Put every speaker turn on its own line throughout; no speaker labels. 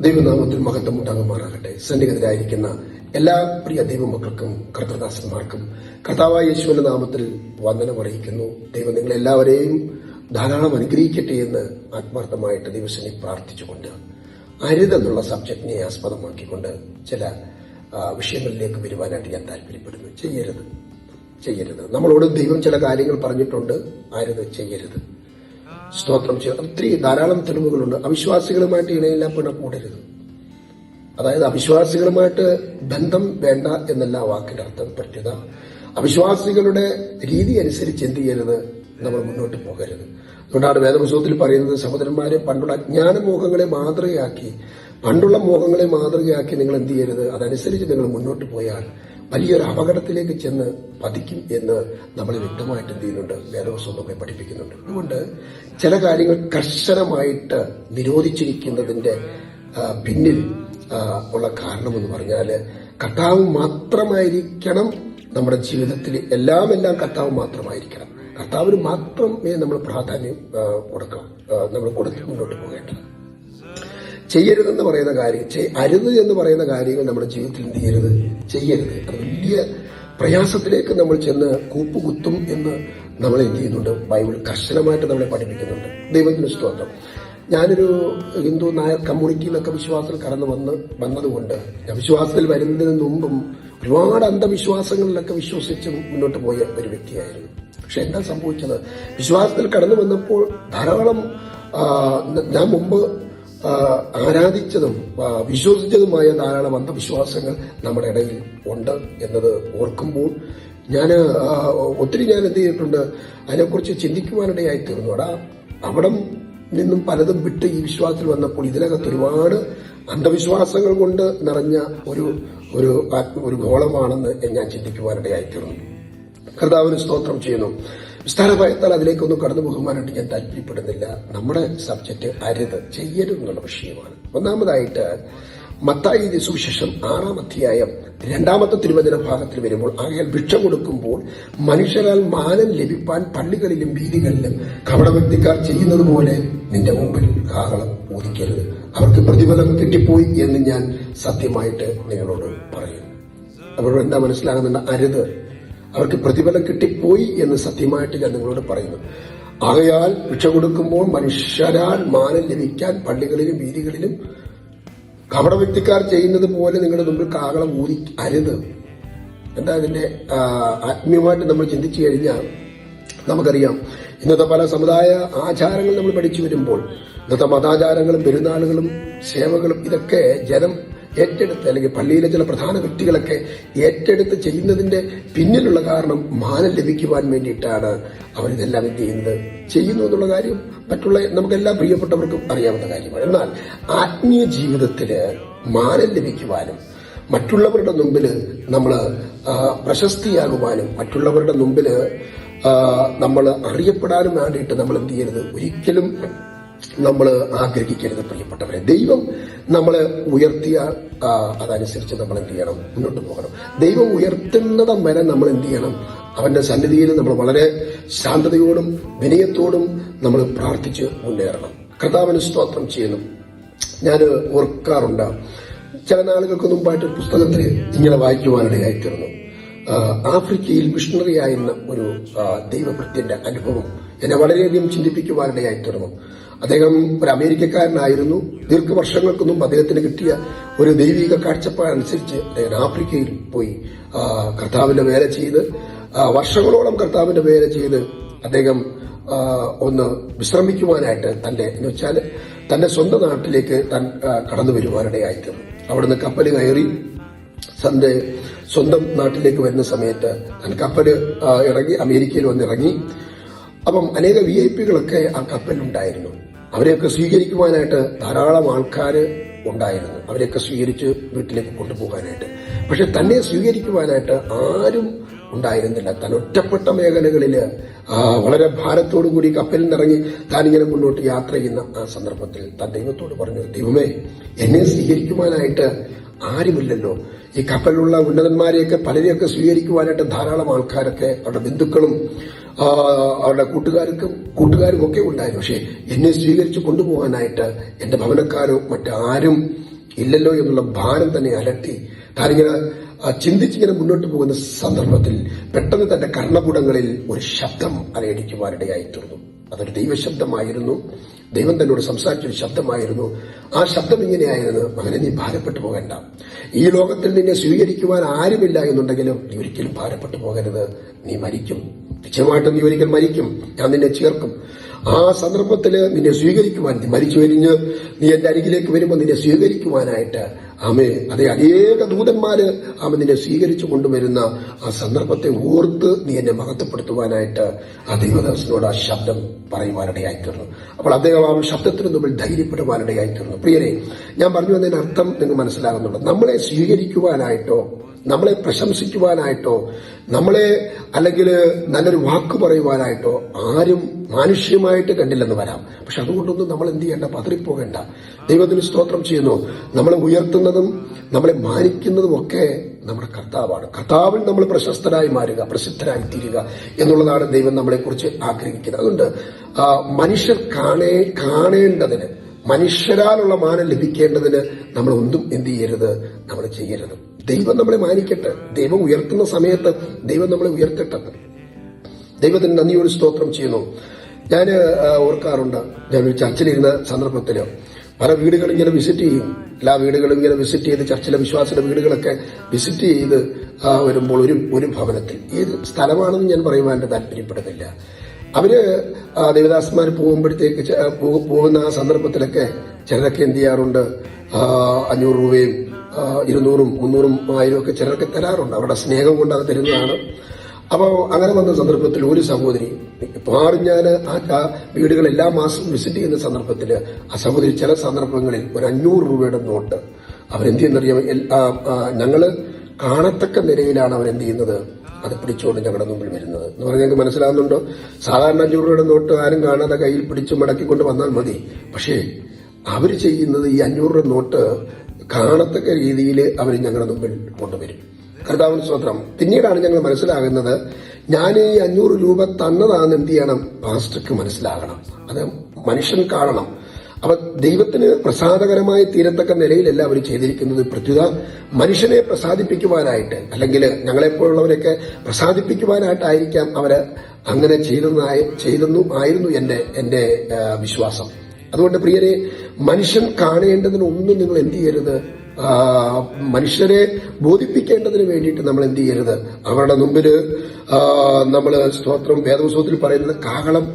ദൈവനാമത്തിൽ മഹത്വം ഉണ്ടാകുമാറാകട്ടെ. സന്നിഹിതരായിരിക്കുന്ന എല്ലാ പ്രിയ ദൈവമക്കൾക്കും കർത്തദാസന്മാർക്കും കർത്താവായ യേശുവിന്റെ നാമത്തിൽ വന്ദനം അറിയിക്കുന്നു. ദൈവം നിങ്ങളെല്ലാവരെയും ധാരാളം അനുഗ്രഹിക്കട്ടെ എന്ന് ആത്മാർത്ഥമായിട്ട് ദിവസനെ പ്രാർത്ഥിച്ചുകൊണ്ട് അരുതെന്നുള്ള സബ്ജക്റ്റിനെ ആസ്പദമാക്കിക്കൊണ്ട് ചില വിഷയങ്ങളിലേക്ക് വരുവാനായിട്ട് ഞാൻ താല്പര്യപ്പെടുന്നു. ചെയ്യരുത്. ചെയ്യരുത്. നമ്മളോട് ദൈവം ചില കാര്യങ്ങൾ പറഞ്ഞിട്ടുണ്ട്. അരുത് ചെയ്യരുത്. സ്തോത്രം ചെയ്യുക. ഒത്തിരി ധാരാളം തെളിവുകളുണ്ട്. അവിശ്വാസികളുമായിട്ട് ഇണയില്ലാപ്പിണ കൂടരുത്. അതായത് അവിശ്വാസികളുമായിട്ട് ബന്ധം വേണ്ട എന്നല്ല വാക്കിന്റെ അർത്ഥം പറ്റുക അവിശ്വാസികളുടെ രീതി അനുസരിച്ച് എന്ത് ചെയ്യരുത്? നമ്മൾ മുന്നോട്ട് പോകരുത്. അതുകൊണ്ടാണ് വേദപുസ്തകത്തിൽ പറയുന്നത് സഹോദരന്മാരെ പണ്ടുള്ള അജ്ഞാന മോഹങ്ങളെ മാതൃകയാക്കി പണ്ടുള്ള മോഹങ്ങളെ മാതൃകയാക്കി നിങ്ങൾ എന്ത് ചെയ്യരുത്? അതനുസരിച്ച് നിങ്ങൾ മുന്നോട്ട് പോയാൽ വലിയൊരു അപകടത്തിലേക്ക് ചെന്ന് പതിക്കും എന്ന് നമ്മൾ വ്യക്തമായിട്ട് എന്ത് ചെയ്യുന്നുണ്ട് വേദവസ്വം നമ്മെ പഠിപ്പിക്കുന്നുണ്ട്. അതുകൊണ്ട് ചില കാര്യങ്ങൾ കർശനമായിട്ട് നിരോധിച്ചിരിക്കുന്നതിന്റെ പിന്നിൽ ഉള്ള കാരണമെന്ന് പറഞ്ഞാൽ കർത്താവ് മാത്രമായിരിക്കണം നമ്മുടെ ജീവിതത്തിൽ എല്ലാം എല്ലാം കർത്താവ് മാത്രമായിരിക്കണം. കർത്താവിന് മാത്രമേ നമ്മൾ പ്രാധാന്യം കൊടുക്കണം. കൊടുക്കാം നമ്മൾ കൊടുത്ത് മുന്നോട്ട് പോകേണ്ടത്. ചെയ്യരുതെന്ന് പറയുന്ന കാര്യം അരുത് എന്ന് പറയുന്ന കാര്യങ്ങൾ നമ്മുടെ ജീവിതത്തിൽ എന്ത് ചെയ്യരുത്? ചെയ്യരുത്. വലിയ പ്രയാസത്തിലേക്ക് നമ്മൾ ചെന്ന് കൂപ്പുകുത്തും എന്ന് നമ്മൾ എന്ത് ചെയ്യുന്നുണ്ട്? ബൈബിൾ കർശനമായിട്ട് നമ്മളെ പഠിപ്പിക്കുന്നുണ്ട്. ദൈവത്തിന് സ്തോത്രം. ഞാനൊരു ഹിന്ദു നായർ കമ്മ്യൂണിറ്റിയിൽ വിശ്വാസത്തിൽ കടന്നു വന്ന് വന്നതുകൊണ്ട് ഞാൻ വിശ്വാസത്തിൽ വരുന്നതിന് മുമ്പും ഒരുപാട് അന്ധവിശ്വാസങ്ങളിലൊക്കെ വിശ്വസിച്ച് മുന്നോട്ട് പോയ ഒരു വ്യക്തിയായിരുന്നു. പക്ഷെ എന്താ സംഭവിച്ചത്? വിശ്വാസത്തിൽ കടന്നു വന്നപ്പോൾ ധാരാളം ഞാൻ മുമ്പ് ആരാധിച്ചതും വിശ്വസിച്ചതുമായ ധാരാളം അന്ധവിശ്വാസങ്ങൾ നമ്മുടെ ഇടയിൽ ഉണ്ട് എന്നത് ഓർക്കുമ്പോൾ ഞാൻ ഒത്തിരി ഞാൻ എന്ത് ചെയ്തിട്ടുണ്ട് അതിനെക്കുറിച്ച് ചിന്തിക്കുവാനിടയായി തീർന്നു. അടാ അവിടെ നിന്നും പലതും വിട്ട് ഈ വിശ്വാസത്തിൽ വന്നപ്പോൾ ഇതിനകത്ത് ഒരുപാട് അന്ധവിശ്വാസങ്ങൾ കൊണ്ട് നിറഞ്ഞ ഒരു ഒരു ഒരു ഗോളമാണെന്ന് ഞാൻ ചിന്തിക്കുവാനിടയായി തീർന്നു. കർത്താവിന് സ്തോത്രം ചെയ്യുന്നു. വിസ്താരഭയത്താൽ അതിലേക്കൊന്നും കടന്നു പോകുവാനായിട്ട് ഞാൻ താല്പര്യപ്പെടുന്നില്ല. നമ്മുടെ സബ്ജക്റ്റ് അരുത് ചെയ്യരുത് എന്നുള്ള വിഷയമാണ്. ഒന്നാമതായിട്ട് മത്തായി സുവിശേഷം ആറാം അധ്യായം രണ്ടാമത്തെ തിരുവചന ഭാഗത്തിൽ വരുമ്പോൾ ആകയാൽ ഭിക്ഷ കൊടുക്കുമ്പോൾ മനുഷ്യരാൽ മാനം ലഭിപ്പാൻ പള്ളികളിലും വീതികളിലും കപടവ്യക്തിക്കാർ ചെയ്യുന്നത് പോലെ നിന്റെ മുമ്പിൽ കാഹളം ഓദിക്കരുത് അവർക്ക് പ്രതിഫലം കിട്ടിപ്പോയി എന്ന് ഞാൻ സത്യമായിട്ട് നിങ്ങളോട് പറയുന്നു. അവരോട് എന്താ മനസ്സിലാകുന്നുണ്ട്? അരുത്. അവർക്ക് പ്രതിഫലം കിട്ടിപ്പോയി എന്ന് സത്യമായിട്ട് ഞാൻ നിങ്ങളോട് പറയുന്നു. ആകയാൽ ഭിക്ഷ കൊടുക്കുമ്പോൾ മനുഷ്യരാൽ മാനം ലഭിക്കാൻ പള്ളികളിലും വീതികളിലും കപട വ്യക്തിക്കാർ ചെയ്യുന്നത് പോലെ നിങ്ങളുടെ മുമ്പിൽ കാകളം ഊരി അരുത്. എന്താ അതിന്റെ ആത്മീയമായിട്ട് നമ്മൾ ചിന്തിച്ചു കഴിഞ്ഞാൽ നമുക്കറിയാം. ഇന്നത്തെ പല സമുദായ ആചാരങ്ങൾ നമ്മൾ പഠിച്ചു വരുമ്പോൾ ഇന്നത്തെ മതാചാരങ്ങളും പെരുന്നാളുകളും സേവകളും ഇതൊക്കെ ജനം ഏറ്റെടുത്ത് അല്ലെങ്കിൽ പള്ളിയിലെ ചില പ്രധാന വ്യക്തികളൊക്കെ ഏറ്റെടുത്ത് ചെയ്യുന്നതിന്റെ പിന്നിലുള്ള കാരണം മാനം ലഭിക്കുവാൻ വേണ്ടിയിട്ടാണ് അവരിതെല്ലാം എന്ത് ചെയ്യുന്നത്? ചെയ്യുന്നു എന്നുള്ള കാര്യം മറ്റുള്ള നമുക്കെല്ലാ പ്രിയപ്പെട്ടവർക്കും അറിയാവുന്ന കാര്യമാണ്. എന്നാൽ ആത്മീയ ജീവിതത്തിൽ മാനം ലഭിക്കുവാനും മറ്റുള്ളവരുടെ മുമ്പിൽ നമ്മൾ പ്രശസ്തിയാകുവാനും മറ്റുള്ളവരുടെ മുമ്പിൽ നമ്മൾ അറിയപ്പെടാനും വേണ്ടിയിട്ട് നമ്മൾ എന്ത് ചെയ്യരുത്? ഒരിക്കലും നമ്മൾ ആഗ്രഹിക്കരുത് പ്രിയപ്പെട്ടവരെ. ദൈവം നമ്മളെ ഉയർത്തിയാൽ അതനുസരിച്ച് നമ്മൾ എന്ത് ചെയ്യണം? മുന്നോട്ട് പോകണം. ദൈവം ഉയർത്തുന്നിടം വരെ നമ്മൾ എന്ത് ചെയ്യണം? അവന്റെ സന്നിധിയിൽ നമ്മൾ വളരെ ശാന്തതയോടും വിനയത്തോടും നമ്മൾ പ്രാർത്ഥിച്ച് മുന്നേറണം. കർത്താവിന് സ്തോത്രം ചെയ്യണം ഞാൻ ഓർക്കാറുണ്ട്. ചില നാളുകൾക്ക് മുമ്പായിട്ട് ഒരു പുസ്തകത്തിൽ ഇങ്ങനെ വായിക്കുവാനിടയായിത്തീർന്നു. ആഫ്രിക്കയിൽ മിഷണറി ആയിരുന്ന ഒരു ദൈവഭൃത്യന്റെ അനുഭവം. എന്നെ വളരെയധികം ചിന്തിപ്പിക്കുവാനിടയായി തുടങ്ങും. അദ്ദേഹം ഒരു അമേരിക്കക്കാരനായിരുന്നു. ദീർഘവർഷങ്ങൾക്ക് മുമ്പ് അദ്ദേഹത്തിന് കിട്ടിയ ഒരു ദൈവിക കാഴ്ചപ്പാടനുസരിച്ച് അദ്ദേഹം ആഫ്രിക്കയിൽ പോയി കർത്താവിന്റെ വേല ചെയ്ത് വർഷങ്ങളോളം കർത്താവിന്റെ വേല ചെയ്ത് അദ്ദേഹം ഒന്ന് വിശ്രമിക്കുവാനായിട്ട് തന്റെ എന്ന് വെച്ചാൽ തന്റെ സ്വന്തം നാട്ടിലേക്ക് താൻ കടന്നു വരുവാനിടയായി തീർന്നു. അവിടുന്ന് കപ്പൽ കയറി തന്റെ സ്വന്തം നാട്ടിലേക്ക് വരുന്ന സമയത്ത് താൻ കപ്പൽ ഇറങ്ങി അമേരിക്കയിൽ വന്ന് ഇറങ്ങി അപ്പം അനേക വി ഐ പികളൊക്കെ ആ കപ്പലിലുണ്ടായിരുന്നു. അവരെയൊക്കെ സ്വീകരിക്കുവാനായിട്ട് ധാരാളം ആൾക്കാർ ഉണ്ടായിരുന്നു. അവരെയൊക്കെ സ്വീകരിച്ച് വീട്ടിലേക്ക് കൊണ്ടുപോകാനായിട്ട്. പക്ഷെ തന്നെ സ്വീകരിക്കുവാനായിട്ട് ആരും ഉണ്ടായിരുന്നില്ല. താൻ ഒറ്റപ്പെട്ട മേഖലകളിൽ വളരെ ഭാരത്തോടു കൂടി കപ്പലിൽ നിറങ്ങി താൻ ഇങ്ങനെ മുന്നോട്ട് യാത്ര ചെയ്യുന്ന ആ സന്ദർഭത്തിൽ താൻ ദൈവത്തോട് പറഞ്ഞു ദൈവമേ എന്നെ സ്വീകരിക്കുവാനായിട്ട് ആരുമില്ലല്ലോ. ഈ കപ്പലിലുള്ള ഉന്നതന്മാരെയൊക്കെ പലരെയൊക്കെ സ്വീകരിക്കുവാനായിട്ട് ധാരാളം ആൾക്കാരൊക്കെ അവരുടെ ബന്ധുക്കളും അവരുടെ കൂട്ടുകാർക്കും കൂട്ടുകാരും ഒക്കെ ഉണ്ടായിരുന്നു. പക്ഷേ എന്നെ സ്വീകരിച്ചു കൊണ്ടുപോകാനായിട്ട് എന്റെ ഭവനക്കാരോ മറ്റാരും ഇല്ലല്ലോ എന്നുള്ള ഭാരം തന്നെ അലട്ടി താനിങ്ങനെ ചിന്തിച്ചിങ്ങനെ മുന്നോട്ട് പോകുന്ന സന്ദർഭത്തിൽ പെട്ടെന്ന് തന്റെ കർണപുടങ്ങളിൽ ഒരു ശബ്ദം അലയടിക്കുവാനിടയായി തീർന്നു. അതൊരു ദൈവശബ്ദമായിരുന്നു. ദൈവം തന്നോട് സംസാരിച്ചൊരു ശബ്ദമായിരുന്നു. ആ ശബ്ദം ഇങ്ങനെയായിരുന്നു. മകനെ നീ ഭാരപ്പെട്ടു പോകണ്ട. ഈ ലോകത്തിൽ നിന്നെ സ്വീകരിക്കുവാൻ ആരുമില്ല എന്നുണ്ടെങ്കിലും നീ ഒരിക്കലും ഭാരപ്പെട്ടു പോകരുത്. നീ മരിക്കും. നിശ്ചയമായിട്ടും നീ ഒരിക്കൽ മരിക്കും. ഞാൻ നിന്നെ ചേർക്കും. ആ സന്ദർഭത്തിൽ നിന്നെ സ്വീകരിക്കുവാൻ നീ മരിച്ചു കഴിഞ്ഞ് നീ എന്റെ അരികിലേക്ക് വരുമ്പോൾ നിന്നെ സ്വീകരിക്കുവാനായിട്ട് ആമേ അതെ അനേക ദൂതന്മാര് ആമ നിന്നെ സ്വീകരിച്ചു കൊണ്ടുവരുന്ന ആ സന്ദർഭത്തെ ഓർത്ത് നീ എന്നെ മഹത്വപ്പെടുത്തുവാനായിട്ട് ആ ദൈവദാസനോട് ആ ശബ്ദം പറയുവാനിടയായിത്തീർന്നു അപ്പോൾ അദ്ദേഹം ആ ശബ്ദത്തിന് മുമ്പിൽ ധൈര്യപ്പെടുവാനിടയായിത്തീർന്നു പ്രിയരെ ഞാൻ പറഞ്ഞു വന്നതിന് അർത്ഥം നിങ്ങൾ മനസ്സിലാകുന്നുണ്ട്. നമ്മളെ സ്വീകരിക്കുവാനായിട്ടോ നമ്മളെ പ്രശംസിക്കുവാനായിട്ടോ നമ്മളെ അല്ലെങ്കിൽ നല്ലൊരു വാക്ക് പറയുവാനായിട്ടോ ആരും മാനുഷ്യമായിട്ട് കണ്ടില്ലെന്ന് വരാം. പക്ഷെ അതുകൊണ്ടൊന്നും നമ്മൾ എന്ത് ചെയ്യേണ്ട പതറിപ്പോകേണ്ട. ദൈവത്തിന് സ്തോത്രം ചെയ്യുന്നു. നമ്മളെ ഉയർത്തുന്നതും നമ്മളെ മാനിക്കുന്നതും ഒക്കെ നമ്മുടെ കർത്താവാണ്. കർത്താവിൽ നമ്മൾ പ്രശസ്തരായി മാറുക പ്രസിദ്ധരായി തീരുക എന്നുള്ളതാണ് ദൈവം നമ്മളെക്കുറിച്ച് ആഗ്രഹിക്കുന്നത്. അതുകൊണ്ട് മനുഷ്യർ കാണേ കാണേണ്ടതിന് മനുഷ്യരാലുള്ള മാനം ലഭിക്കേണ്ടതിന് നമ്മൾ ഒന്നും എന്ത് ചെയ്യരുത്? നമ്മൾ ചെയ്യരുത്. ദൈവം നമ്മളെ മാനിക്കട്ടെ. ദൈവം ഉയർത്തുന്ന സമയത്ത് ദൈവം നമ്മളെ ഉയർത്തട്ടെ. ദൈവത്തിന് നന്ദിയോട് സ്തോത്രം ചെയ്യുന്നു. ഞാൻ ഓർക്കാറുണ്ട്. ഞാൻ ഒരു ചർച്ചിലിരുന്ന സന്ദർഭത്തിൽ പല വീടുകളും ഇങ്ങനെ വിസിറ്റ് ചെയ്യും. എല്ലാ വീടുകളും ഇങ്ങനെ വിസിറ്റ് ചെയ്ത് ചർച്ചിലെ വിശ്വാസിയുടെ വീടുകളൊക്കെ വിസിറ്റ് ചെയ്ത് വരുമ്പോൾ ഒരു ഒരു ഭവനത്തിൽ. ഏത് സ്ഥലമാണെന്ന് ഞാൻ പറയുവാൻ താല്പര്യപ്പെടുന്നില്ല. അവർ ദേവദാസന്മാർ പോകുമ്പോഴത്തേക്ക് പോകുന്ന ആ സന്ദർഭത്തിലൊക്കെ ചിലരൊക്കെ എന്ത് ചെയ്യാറുണ്ട്? അഞ്ഞൂറ് രൂപയും ഇരുന്നൂറും മുന്നൂറും ആയിരം ഒക്കെ ചിലർക്ക് തരാറുണ്ട്. അവരുടെ സ്നേഹം കൊണ്ട് അത് തരുന്നതാണ്. അപ്പോൾ അങ്ങനെ വന്ന സന്ദർഭത്തിൽ ഒരു സഹോദരി പാറും ഞാൻ ആ വീടുകൾ എല്ലാ മാസവും വിസിറ്റ് ചെയ്യുന്ന സന്ദർഭത്തിൽ ആ സഹോദരി ചില സന്ദർഭങ്ങളിൽ ഒരു അഞ്ഞൂറ് രൂപയുടെ നോട്ട് അവരെന്ത് ചെയ്യുന്നറിയാം ഞങ്ങൾ കാണത്തക്ക നിലയിലാണ് അവരെന്ത് ചെയ്യുന്നത്? അത് പിടിച്ചുകൊണ്ട് ഞങ്ങളുടെ മുമ്പിൽ വരുന്നത്. എന്ന് പറഞ്ഞാൽ ഞങ്ങൾക്ക് മനസ്സിലാകുന്നുണ്ടോ? സാധാരണ അഞ്ഞൂറ് രൂപയുടെ നോട്ട് ആരും കാണാതെ കയ്യിൽ പിടിച്ചു മടക്കിക്കൊണ്ട് വന്നാൽ മതി. പക്ഷേ അവർ ചെയ്യുന്നത് ഈ അഞ്ഞൂറ് നോട്ട് കാണത്തക്ക രീതിയിൽ അവർ ഞങ്ങളുടെ മുമ്പിൽ കൊണ്ടുവരും കർത്താവിന് സ്വത്രം പിന്നീടാണ് ഞങ്ങൾ മനസ്സിലാകുന്നത് ഞാൻ ഈ അഞ്ഞൂറ് രൂപ തന്നതാണെന്ന് എന്ത് ചെയ്യണം? പാസ്റ്റർക്ക് മനസ്സിലാകണം. അത് മനുഷ്യൻ കാണണം. അപ്പൊ ദൈവത്തിന് പ്രസാദകരമായി തീരത്തക്ക നിലയിലല്ല അവർ ചെയ്തിരിക്കുന്നത്. പ്രത്യുത മനുഷ്യനെ പ്രസാദിപ്പിക്കുവാനായിട്ട് അല്ലെങ്കിൽ ഞങ്ങളെപ്പോലുള്ളവരൊക്കെ പ്രസാദിപ്പിക്കുവാനായിട്ടായിരിക്കാം അവർ അങ്ങനെ ചെയ്തെന്നായി ചെയ്തെന്നു ആയിരുന്നു എന്റെ ആ, വിശ്വാസം. അതുകൊണ്ട് പ്രിയരെ മനുഷ്യൻ കാണേണ്ടതിന് ഒന്നും നിങ്ങൾ എന്ത് ചെയ്യരുത്. മനുഷ്യരെ ബോധിപ്പിക്കേണ്ടതിന് വേണ്ടിയിട്ട് നമ്മൾ എന്ത് ചെയ്യരുത്. അവരുടെ മുമ്പിൽ നമ്മൾ സ്തോത്രം വേദപുസ്തകത്തിൽ പറയുന്നത് കാഹളം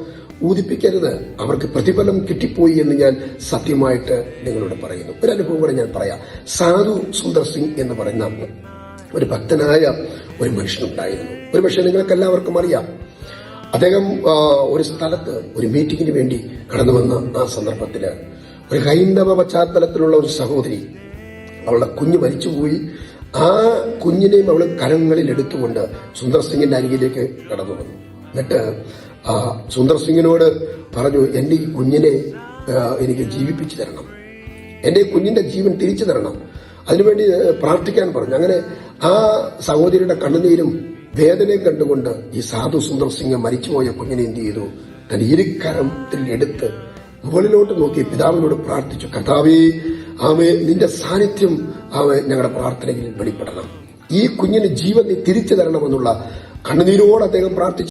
ഊതിപ്പിക്കരുത്. അവർക്ക് പ്രതിഫലം കിട്ടിപ്പോയി എന്ന് ഞാൻ സത്യമായിട്ട് നിങ്ങളോട് പറയുന്നു. ഒരു അനുഭവം കൂടെ ഞാൻ പറയാം. സാധു സുന്ദർ സിംഗ് എന്ന് പറയുന്ന ഒരു ഭക്തനായ ഒരു മനുഷ്യനുണ്ടായിരുന്നു ഒരു പക്ഷേ നിങ്ങൾക്ക് എല്ലാവർക്കും അറിയാം അദ്ദേഹം ഒരു സ്ഥലത്ത് ഒരു മീറ്റിങ്ങിന് വേണ്ടി കടന്നു വന്ന ആ സന്ദർഭത്തിൽ ഒരു ഹൈന്ദവ പശ്ചാത്തലത്തിലുള്ള ഒരു സഹോദരി അവളുടെ കുഞ്ഞ് മരിച്ചുപോയി. ആ കുഞ്ഞിനെയും അവൾ കരങ്ങളിൽ എടുത്തുകൊണ്ട് സുന്ദർ സിംഗിന്റെ അരികിലേക്ക് കടന്നു വന്നു. എന്നിട്ട് സുന്ദർ സിംഗിനോട് പറഞ്ഞു എന്റെ ഈ കുഞ്ഞിനെ എനിക്ക് ജീവിപ്പിച്ചു തരണം. എന്റെ ഈ കുഞ്ഞിന്റെ ജീവൻ തിരിച്ചു തരണം. അതിനുവേണ്ടി പ്രാർത്ഥിക്കാൻ പറഞ്ഞു. അങ്ങനെ ആ സഹോദരിയുടെ കണ്ണുനീരും വേദനയും കണ്ടുകൊണ്ട് ഈ സാധു സുന്ദർ സിംഗ് മരിച്ചുപോയ കുഞ്ഞിനെ എന്ത് ചെയ്തു? തന്റെ ഇരുക്കരത്തിൽ എടുത്ത് മുകളിലോട്ട് നോക്കി പിതാവിനോട് പ്രാർത്ഥിച്ചു കർത്താവേ ആമേ നിന്റെ സാന്നിധ്യം ആമേ ഞങ്ങളുടെ പ്രാർത്ഥനയിൽ വെളിപ്പെടണം. ഈ കുഞ്ഞിന് ജീവൻ നീ തിരിച്ചു തരണമെന്നുള്ള കണ്ണുനീരോട് അദ്ദേഹം പ്രാർത്ഥിച്ചു.